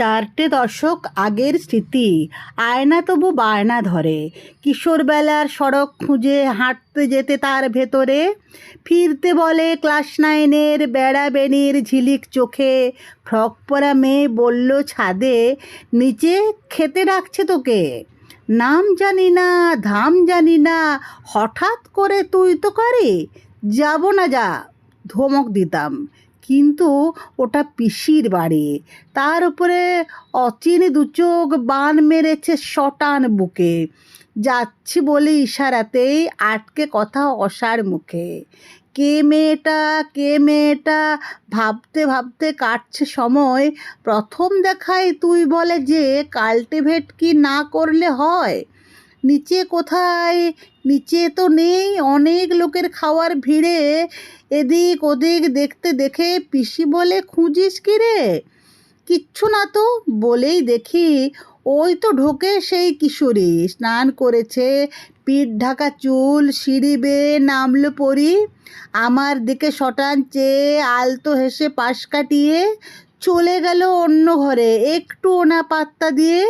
চারটে দশক আগের স্মৃতি। আয়না তবু বায়না ধরে। কিশোরবেলার সড়ক খুঁজে হাঁটতে যেতে তার ভেতরে। ফিরতে বলে ক্লাস নাইনের বেড়াবেনির ঝিলিক চোখে। ফ্রক পরা মেয়ে বলল, ছাদে নিচে খেতে ডাকছে তোকে। নাম জানি না, ধাম জানি না, হঠাৎ করে তুই তো করে। যাব না যা। ধমক দিতাম। কিন্তু ওটা পিসির বাড়ি। তার উপরে অচিন দুচোখ বান মেরেছে শটান বুকে। যাচ্ছি বলে ইশারাতেই আটকে কথা অসার মুখে। কে মেয়েটা কে মেয়েটা, ভাবতে ভাবতে কাটছে সময়। প্রথম দেখায় তুই বলে যে কাল্টিভেট কি না করলে হয়? নিচে কোথায়? নিচে তো নেই। অনেক লোকের খাওয়ার ভিড়ে। এদিক ওদিক দেখতে দেখে পিসি বলে, খুঁজিস কি রে? কিচ্ছু না তো, বলেই দেখি। ওই তো ঢোকে সেই কিশোরী। স্নান করেছে। পিঠ ঢাকা চুল, সিঁড়ি বেয়ে নামলো পরি। আমার দিকে শটান চেয়ে আলতো হেসে পাশ কাটিয়ে চলে গেল অন্য ঘরে। একটু ওনা পাত্তা দিয়ে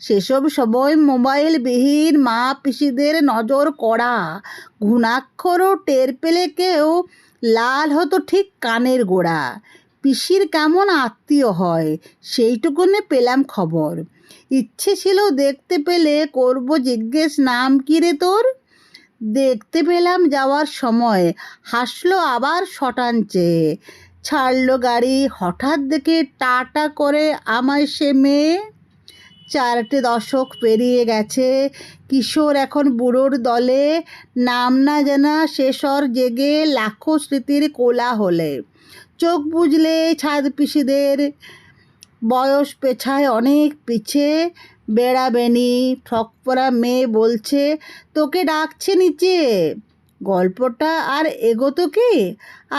সেসব সময় মোবাইলবিহীন মা পিসিদের নজর কড়া। ঘুণাক্ষরও টের পেলে কেউ লাল হতো ঠিক কানের গোড়া। পিসির কেমন আত্মীয় হয়, সেইটুকুনে পেলাম খবর। ইচ্ছে ছিল দেখতে পেলে করব জিজ্ঞেস, নাম কি রে তোর? দেখতে পেলাম যাওয়ার সময় হাসলো আবার শটান চেয়ে। ছাড়লো গাড়ি, হঠাৎ দেখে টাটা করে আমায় সে মেয়ে। চারটে দশক পেরিয়ে গেছে। কিশোর এখন বুড়োর দলে। নাম না জানা শেষর জেগে লাখো স্মৃতির কোলা হলে চোখ বুঝলে ছাদ পিসিদের। বয়স পেছায় অনেক পিছে। বেড়াবেনি ফ্রক পরা মেয়ে বলছে, তোকে ডাকছে নিচে। গল্পটা আর এগোতো কি?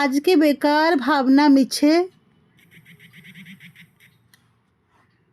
আজকে বেকার ভাবনা মিছে।